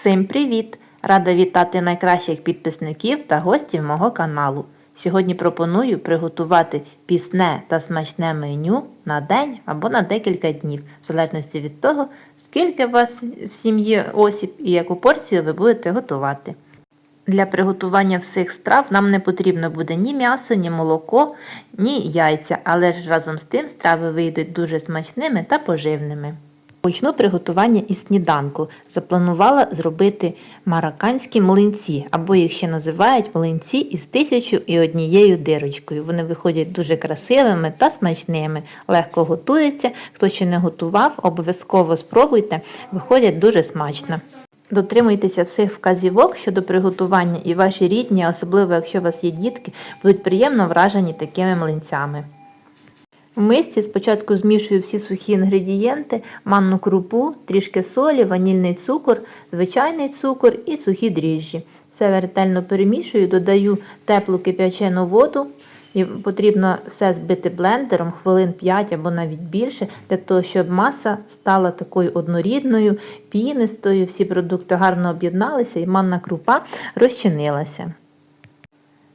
Всім привіт! Рада вітати найкращих підписників та гостів мого каналу. Сьогодні пропоную приготувати пісне та смачне меню на день або на декілька днів, в залежності від того, скільки у вас в сім'ї осіб і яку порцію ви будете готувати. Для приготування всіх страв нам не потрібно буде ні м'ясо, ні молоко, ні яйця, але ж разом з тим страви вийдуть дуже смачними та поживними. Почну приготування із сніданку. Запланувала зробити марокканські млинці, або їх ще називають млинці із тисячу і однією дирочкою. Вони виходять дуже красивими та смачними, легко готуються. Хто ще не готував, обов'язково спробуйте, виходять дуже смачно. Дотримуйтеся всіх вказівок щодо приготування, і ваші рідні, особливо якщо у вас є дітки, будуть приємно вражені такими млинцями. В мисці спочатку змішую всі сухі інгредієнти, манну крупу, трішки солі, ванільний цукор, звичайний цукор і сухі дріжджі. Все ретельно перемішую, додаю теплу кип'ячену воду. І потрібно все збити блендером хвилин 5 або навіть більше, для того, щоб маса стала такою однорідною, пінистою, всі продукти гарно об'єдналися і манна крупа розчинилася.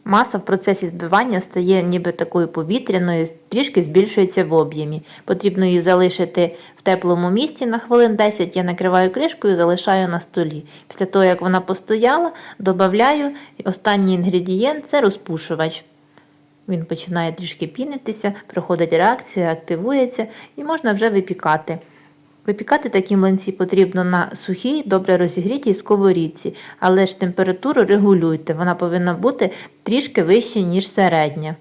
Маса в процесі збивання стає ніби такою повітряною, трішки збільшується в об'ємі. Потрібно її залишити в теплому місці на хвилин 10. Я накриваю кришкою, і залишаю на столі. Після того, як вона постояла, додаю останній інгредієнт це розпушувач. Він починає трішки пінитися, проходить реакція, активується і можна вже випікати. Випікати такі млинці потрібно на сухій, добре розігрітій сковорідці, але ж температуру регулюйте, вона повинна бути трішки вища, ніж середня.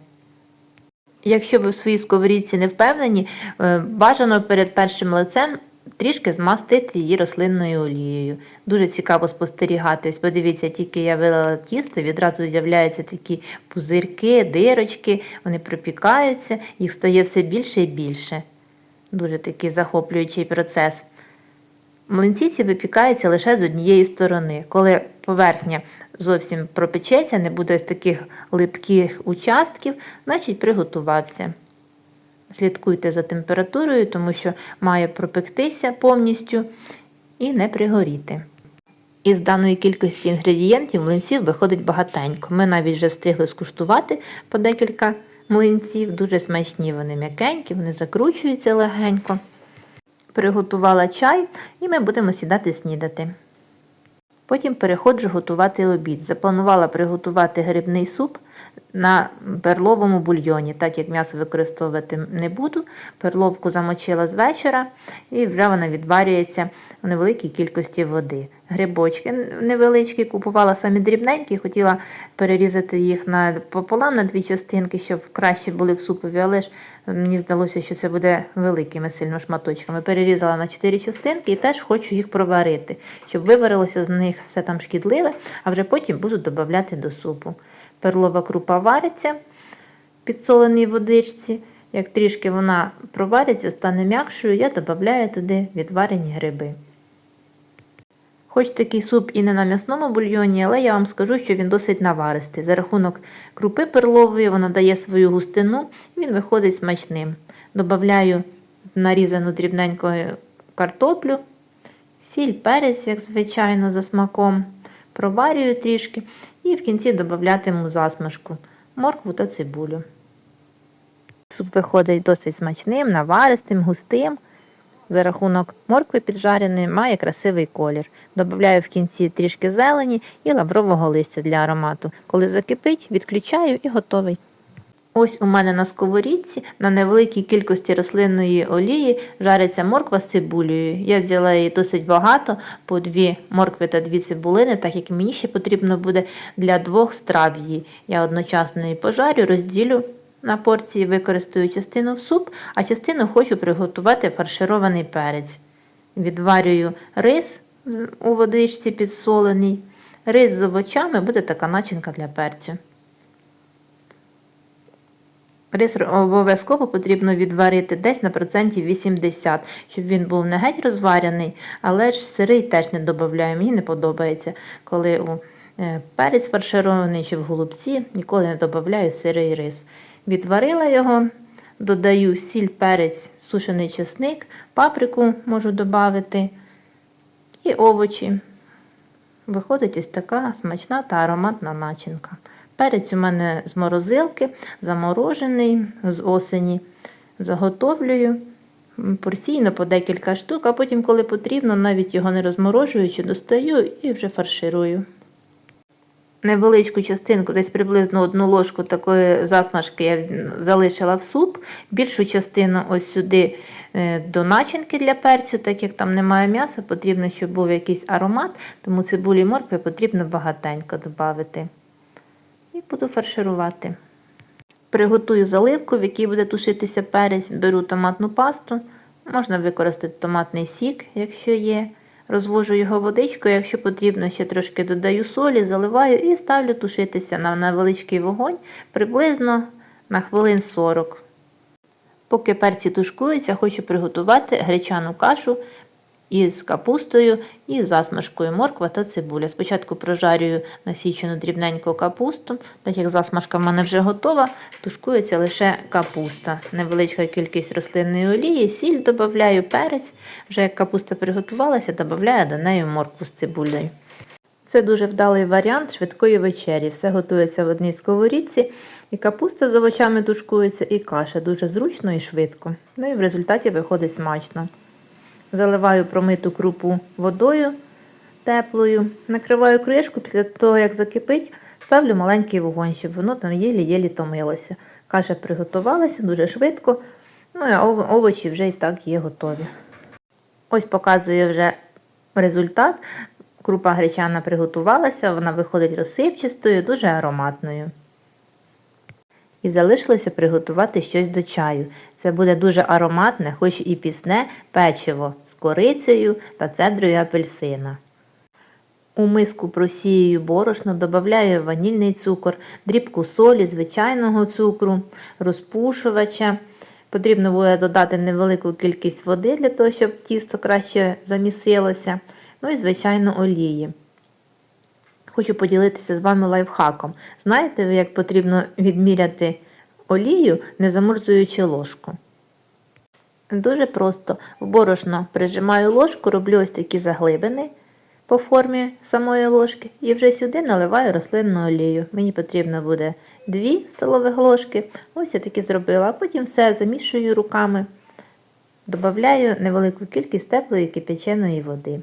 Якщо ви в своїй сковорідці не впевнені, е, бажано перед першим лицем трішки змастити її рослинною олією. Дуже цікаво спостерігати. Ось подивіться, тільки я вилила тісто, відразу з'являються такі пузирки, дирочки, вони пропікаються, їх стає все більше і більше. Дуже такий захоплюючий процес. Млинці ці випікаються лише з однієї сторони. Коли поверхня зовсім пропечеться, не буде таких липких участків, значить приготувався. Слідкуйте за температурою, тому що має пропектися повністю і не пригоріти. Із даної кількості інгредієнтів млинців виходить багатенько. Ми навіть вже встигли скуштувати по декілька млинців, дуже смачні вони м'якенькі, вони закручуються легенько. Приготувала чай і ми будемо сідати снідати. Потім переходжу готувати обід. Запланувала приготувати грибний суп на перловому бульйоні, так як м'ясо використовувати не буду. Перловку замочила з вечора і вже вона відварюється в невеликій кількості води. Грибочки невеличкі, купувала самі дрібненькі, хотіла перерізати їх пополам на дві частинки, щоб краще були в супові, але ж мені здалося, що це буде великими сильно шматочками. Перерізала на чотири частинки і теж хочу їх проварити, щоб виварилося з них все там шкідливе, а вже потім буду додавати до супу. Перлова крупа вариться в підсоленій водичці. Як трішки вона провариться, стане м'якшою, я додаю туди відварені гриби. Хоч такий суп і не на м'ясному бульйоні, але я вам скажу, що він досить наваристий. За рахунок крупи перлової вона дає свою густину, він виходить смачним. Добавляю нарізану дрібненькою картоплю, сіль, перець, як звичайно, за смаком. Проварюю трішки і в кінці додатиму засмажку, моркву та цибулю. Суп виходить досить смачним, наваристим, густим. За рахунок моркви піджареної має красивий колір. Добавляю в кінці трішки зелені і лаврового листя для аромату. Коли закипить, відключаю і готовий. Ось у мене на сковорідці на невеликій кількості рослинної олії жариться морква з цибулею. Я взяла її досить багато, по дві моркви та дві цибулини, так як мені ще потрібно буде для двох страв її. Я одночасно її пожарю, розділю на порції, використаю частину в суп, а частину хочу приготувати фарширований перець. Відварюю рис у водичці підсолений. Рис з овочами буде така начинка для перцю. Рис обов'язково потрібно відварити десь на процентів 80, щоб він був не геть розварений, але ж сирий теж не додаю. Мені не подобається, коли у е, перець фарширований чи в голубці, ніколи не додаю сирий рис. Відварила його, додаю сіль, перець, сушений чесник, паприку можу додати і овочі. Виходить ось така смачна та ароматна начинка. Перець у мене з морозилки, заморожений з осені. Заготовлюю порційно по декілька штук, а потім, коли потрібно, навіть його не розморожуючи, достаю і вже фарширую. Невеличку частинку, десь приблизно одну ложку такої засмажки я залишила в суп. Більшу частину ось сюди е, до начинки для перцю, так як там немає м'яса, потрібно, щоб був якийсь аромат, тому цибулі моркви потрібно багатенько додати. Буду фарширувати. Приготую заливку, в якій буде тушитися перець. Беру томатну пасту. Можна використати томатний сік, якщо є. Розвожу його водичкою, якщо потрібно, ще трошки додаю солі, заливаю і ставлю тушитися на невеличкий вогонь приблизно на хвилин 40. Поки перці тушкуються, хочу приготувати гречану кашу із капустою і засмажкою морква та цибуля. Спочатку прожарюю насічену дрібненьку капусту, так як засмажка в мене вже готова, тушкується лише капуста. Невеличка кількість рослинної олії, сіль додаю, перець. Вже як капуста приготувалася, додаю до неї моркву з цибулею. Це дуже вдалий варіант швидкої вечері. Все готується в одній сковорідці, і капуста з овочами тушкується, і каша дуже зручно і швидко. Ну і в результаті виходить смачно. Заливаю промиту крупу водою теплою, накриваю кришку, після того, як закипить, ставлю маленький вогонь, щоб воно там єлі-єлі томилося. Каша приготувалася дуже швидко, ну а овочі вже і так є готові. Ось показує вже результат. Крупа гречана приготувалася, вона виходить розсипчастою, дуже ароматною. І залишилося приготувати щось до чаю. Це буде дуже ароматне, хоч і пісне печиво з корицею та цедрою апельсина. У миску просіюю борошно, додаю ванільний цукор, дрібку солі, звичайного цукру, розпушувача. Потрібно буде додати невелику кількість води для того, щоб тісто краще замісилося. Ну і, звичайно, олії. Хочу поділитися з вами лайфхаком. Знаєте ви, як потрібно відміряти олію, не замурзуючи ложку? Дуже просто в борошно прижимаю ложку, роблю ось такі заглибини по формі самої ложки і вже сюди наливаю рослинну олію. Мені потрібно буде 2 столових ложки. Ось я такі зробила, а потім все замішую руками. Добавляю невелику кількість теплої кипяченої води.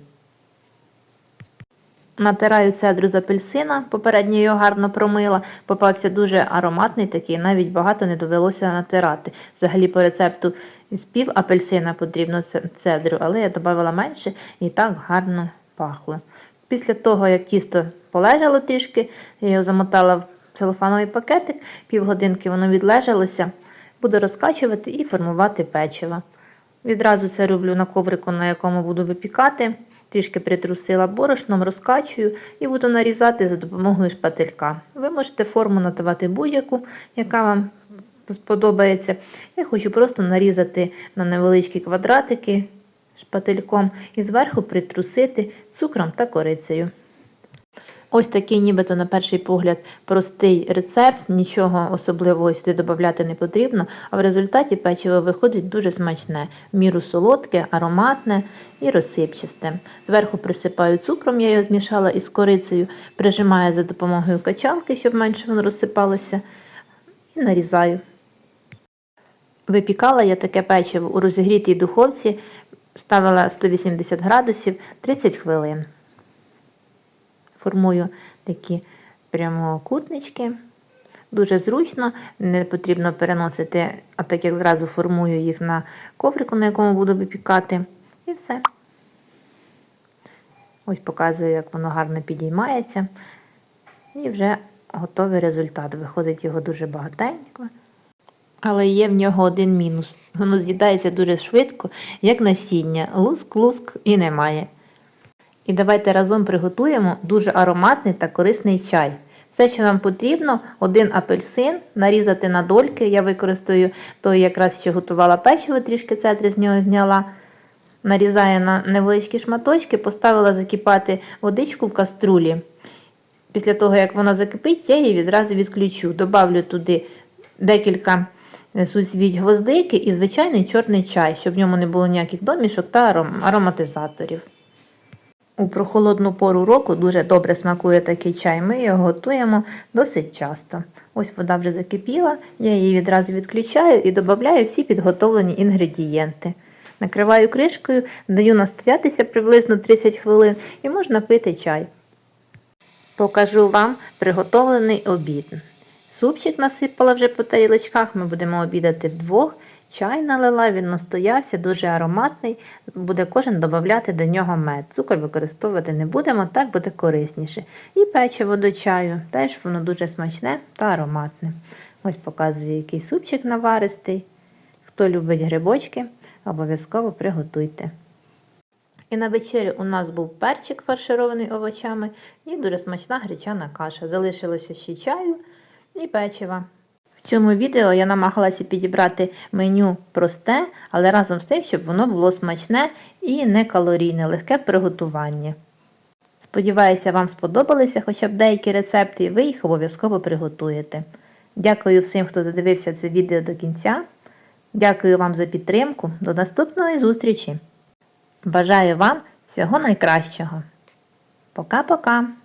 Натираю цедру з апельсина, попередньо його гарно промила. Попався дуже ароматний такий, навіть багато не довелося натирати. Взагалі по рецепту з пів апельсина потрібно цедру, але я додавала менше і так гарно пахло. Після того, як тісто полежало трішки, я його замотала в целофановий пакетик, півгодинки воно відлежалося, буду розкачувати і формувати печиво. Відразу це роблю на коврику, на якому буду випікати. Трішки притрусила борошном, розкачую і буду нарізати за допомогою шпателька. Ви можете форму надавати будь-яку, яка вам сподобається. Я хочу просто нарізати на невеличкі квадратики шпательком і зверху притрусити цукром та корицею. Ось такий, нібито на перший погляд, простий рецепт, нічого особливого сюди додати не потрібно, а в результаті печиво виходить дуже смачне, міру солодке, ароматне і розсипчасте. Зверху присипаю цукром, я його змішала із корицею, прижимаю за допомогою качалки, щоб менше воно розсипалося, і нарізаю. Випікала я таке печиво у розігрітій духовці, ставила 180 градусів 30 хвилин формую такі прямокутнички. Дуже зручно, не потрібно переносити, а так як зразу формую їх на коврику, на якому буду випікати. І все. Ось показую, як воно гарно підіймається. І вже готовий результат. Виходить його дуже багатенько. Але є в нього один мінус. Воно з'їдається дуже швидко, як насіння. Луск-луск і немає. І давайте разом приготуємо дуже ароматний та корисний чай. Все, що нам потрібно, один апельсин нарізати на дольки. Я використаю той, якраз що готувала печиво, трішки цедри з нього зняла. Нарізаю на невеличкі шматочки, поставила закипати водичку в каструлі. Після того, як вона закипить, я її відразу відключу. Добавлю туди декілька е, суцвіть гвоздики і звичайний чорний чай, щоб в ньому не було ніяких домішок та аром- ароматизаторів. У прохолодну пору року дуже добре смакує такий чай. Ми його готуємо досить часто. Ось вода вже закипіла, я її відразу відключаю і додаю всі підготовлені інгредієнти. Накриваю кришкою, даю настоятися приблизно 30 хвилин і можна пити чай. Покажу вам приготовлений обід. Супчик насипала вже по тарілочках, ми будемо обідати вдвох. Чай налила, він настоявся, дуже ароматний. Буде кожен додати до нього мед. Цукор використовувати не будемо, так буде корисніше. І печиво до чаю, теж воно дуже смачне та ароматне. Ось показую, який супчик наваристий. Хто любить грибочки, обов'язково приготуйте. І на вечерю у нас був перчик фарширований овочами і дуже смачна гречана каша. Залишилося ще чаю і печива. В цьому відео я намагалася підібрати меню просте, але разом з тим, щоб воно було смачне і не калорійне, легке в приготуванні. Сподіваюся, вам сподобалися хоча б деякі рецепти, і ви їх обов'язково приготуєте. Дякую всім, хто додивився це відео до кінця. Дякую вам за підтримку. До наступної зустрічі! Бажаю вам всього найкращого. Пока-пока!